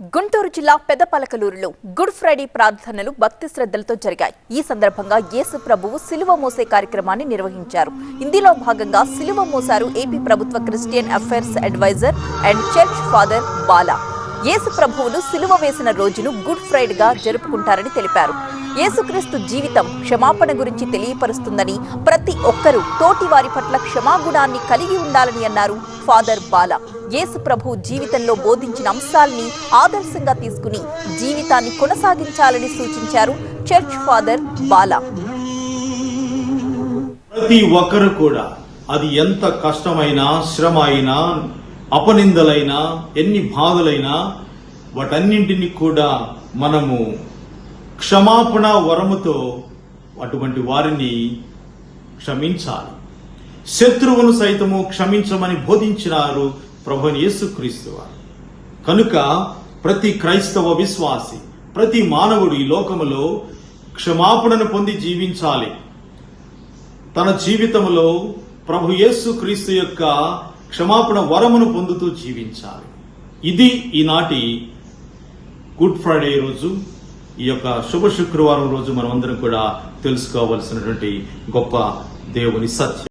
గుంటూరు జిల్లా పెదపలకలూరులో good Friday ప్రార్థనలు భక్తి శ్రద్ధలతో జరిగాయి. ఈ సందర్భంగా యేసు ప్రభువు సిలువ మోసే కార్యక్రమాన్ని నిర్వహించారు. ఇందులో భాగంగా సిలువ మోసారు ఏపీ ప్రభుత్వ Christian affairs adviser and church father Bala. యేసు ప్రభువును సిలువ వేసిన రోజును గుడ్ ఫ్రైడేగా జరుపుకుంటారని తెలిపారు. యేసుక్రీస్తు జీవితం క్షమాపణ గురించి తెలియపరుస్తుందని ప్రతి ఒక్కరూ తోటి వారి పట్ల క్షమాగుణాన్ని కలిగి ఉండాలని అన్నారు ఫాదర్ బాలా. యేసు ప్రభు జీవితంలో బోధించిన అంశాల్ని ఆదర్శంగా తీసుకుని జీవితాన్ని కొనసాగించాలని సూచించారు చర్చ్ ఫాదర్ బాలా. ప్రతి ఒక్కరు కూడా అది ఎంత కష్టమైనా శ్రమ అయినా అపనిందలైనా ఎన్ని బాధలైనా వాటన్నింటినీ కూడా మనము క్షమాపణ వరముతో అటువంటి వారిని క్షమించాలి. శత్రువును సైతము క్షమించమని బోధించినారు. ప్రభుని యేసుక్రీస్తు వారు. కనుక ప్రతి క్రైస్తవ విశ్వాసి ప్రతి మానవుడు ఈ లోకములో క్షమాపణను పొంది జీవించాలి. తన జీవితంలో ప్రభు యేసుక్రీస్తు యొక్క క్షమాపణ వరమును పొందుతూ జీవించాలి. ఇది ఈనాటి గుడ్ ఫ్రైడే రోజు. ఈ యొక్క శుభ శుక్రవారం రోజు మనమందరం కూడా తెలుసుకోవలసినటువంటి గొప్ప దేవుని సత్యం.